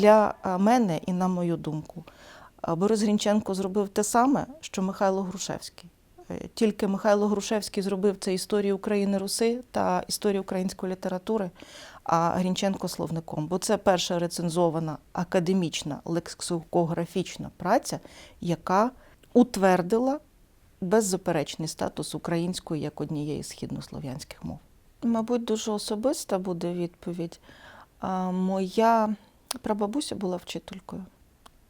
Для е, мене і на мою думку, е, Борис Грінченко зробив те саме, що Михайло Грушевський. Е, Тільки Михайло Грушевський зробив це історію України Руси та історію української літератури, а Грінченко словником. Бо це перша рецензована академічна лексикографічна праця, яка утвердила беззаперечний статус української як однієї з східнослов'янських мов. Мабуть, дуже особиста буде відповідь. Моя прабабуся була вчителькою,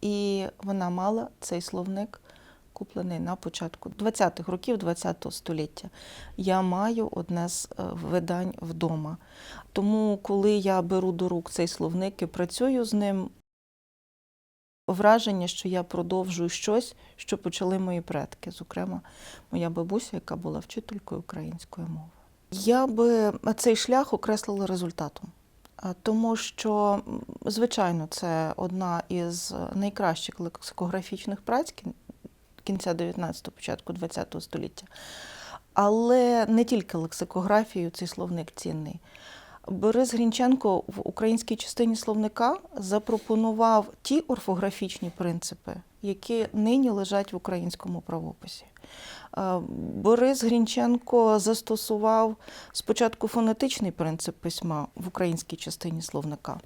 і вона мала цей словник, куплений на початку 20-х років ХХ століття. Я маю одне з е, видань вдома. Тому, коли я беру до рук цей словник і працюю з ним, враження, що я продовжую щось, що почали мої предки, зокрема, моя бабуся, яка була вчителькою української мови. Я би цей шлях окреслила результатом. Тому що, звичайно, це одна із найкращих лексикографічних праць кінця 19-го, початку 20-го століття. Але не тільки лексикографією цей словник цінний. Борис Грінченко в українській частині словника запропонував ті орфографічні принципи, які нині лежать в українському правописі. Е, Борис Грінченко застосував спочатку фонетичний принцип письма в українській частині словника.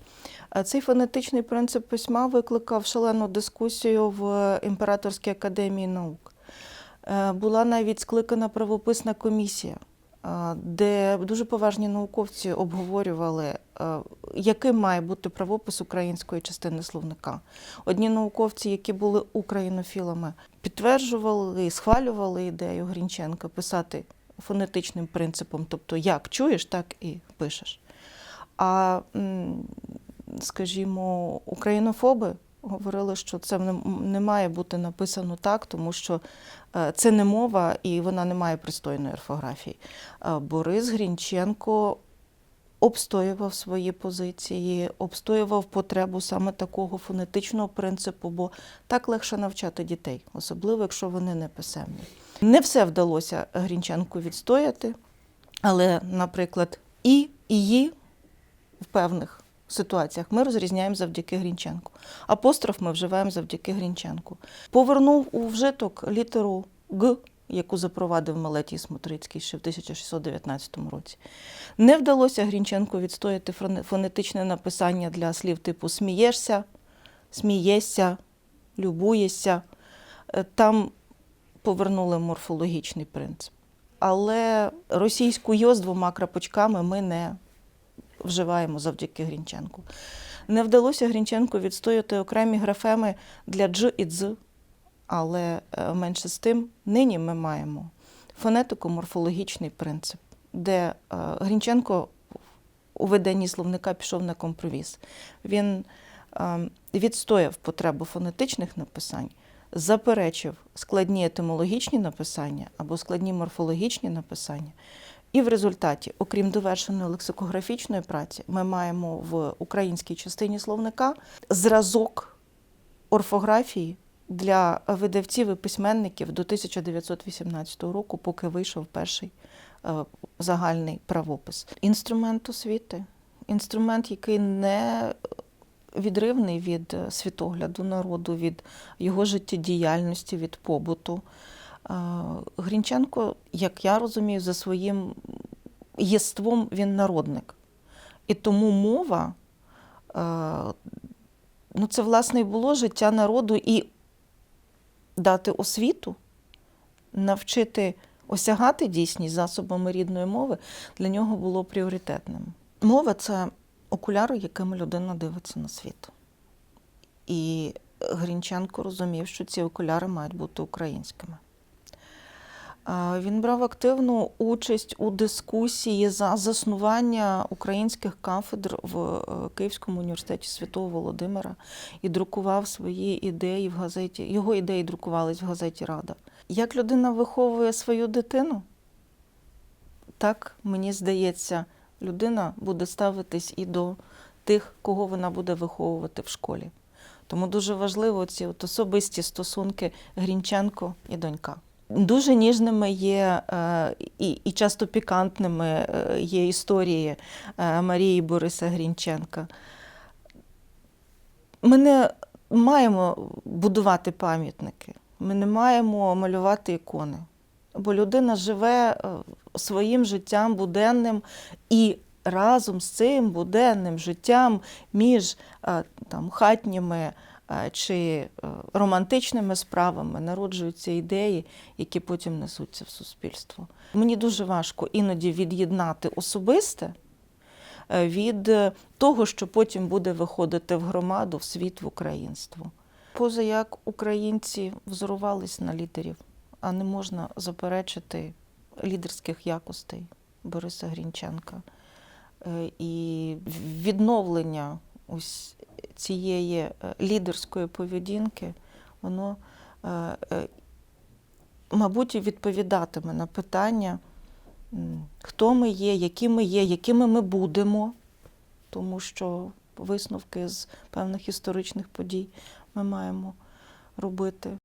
Е, Цей фонетичний принцип письма викликав шалену дискусію в Імператорській академії наук. Е, Була навіть скликана правописна комісія, де дуже поважні науковці обговорювали, е, яким має бути правопис української частини словника. Одні науковці, які були українофілами, підтверджували і схвалювали ідею Грінченка писати фонетичним принципом, тобто як чуєш, так і пишеш. А, скажімо, українофоби говорили, що це не, має бути написано так, тому що е, це не мова і вона не має пристойної орфографії. Е, Борис Грінченко обстоював свої позиції, обстоював потребу саме такого фонетичного принципу, бо так легше навчати дітей, особливо якщо вони не писемні. Не все вдалося Грінченку відстояти, але, наприклад, і, і «ї» в певних ситуаціях ми розрізняємо завдяки Грінченку. Апостроф ми вживаємо завдяки Грінченку. Повернув у вжиток літеру Г, яку запровадив Малетій Смотрицький ще в 1619 році. Не вдалося Грінченку відстояти фонетичне написання для слів типу смієшся, смієшся, любуєшся. Е, Там повернули морфологічний принцип. Але російську йо з двома крапочками ми не вживаємо завдяки Грінченку. Не вдалося Грінченку відстояти окремі графеми для дж і дз, але е, менше з тим нині ми маємо фонетико-морфологічний принцип, де е, Грінченко у виданні словника пішов на компроміс. Він е, відстояв потребу фонетичних написань, заперечив складні етимологічні написання або складні морфологічні написання. І в результаті, окрім довершеної лексикографічної праці, ми маємо в українській частині словника зразок орфографії для видавців і письменників до 1918 року, поки вийшов перший е, загальний правопис. Інструмент освіти, інструмент, який не відривний від світогляду народу, від його життєдіяльності, від побуту. Грінченко, як я розумію, за своїм єством він народник. І тому мова, ну це власне і було життя народу і дати освіту, навчити осягати дійсність засобами рідної мови для нього було пріоритетним. Мова це окуляри, якими людина дивиться на світ. І Грінченко розумів, що ці окуляри мають бути українськими. Він брав активну участь у дискусії за заснування українських кафедр в е, Київському університеті Святого Володимира і друкував свої ідеї в газеті. Його ідеї друкувались в газеті Рада. Як людина виховує свою дитину, так мені здається, людина буде ставитись і до тих, кого вона буде виховувати в школі. Тому дуже важливо ці от особисті стосунки Грінченко і донька. Дуже ніжними є е, і, і часто пікантними е, є історії е, Марії Бориса Грінченка. Ми не маємо будувати пам'ятники, ми не маємо малювати ікони. Бо людина живе своїм життям буденним і разом з цим буденним життям між там, хатніми чи е, романтичними справами народжуються ідеї, які потім несуться в суспільство. Мені дуже важко іноді від'єднати особисте е, від е, того, що потім буде виходити в громаду, в світ, в українство. Поза як українці взорувались на лідерів, а не можна заперечити лідерських якостей Бориса Грінченка. Е, І відновлення ось цієї е, лідерської поведінки, воно, е, е, мабуть, відповідатиме на питання, хто ми є, які ми є, якими ми будемо, тому що висновки з певних історичних подій ми маємо робити.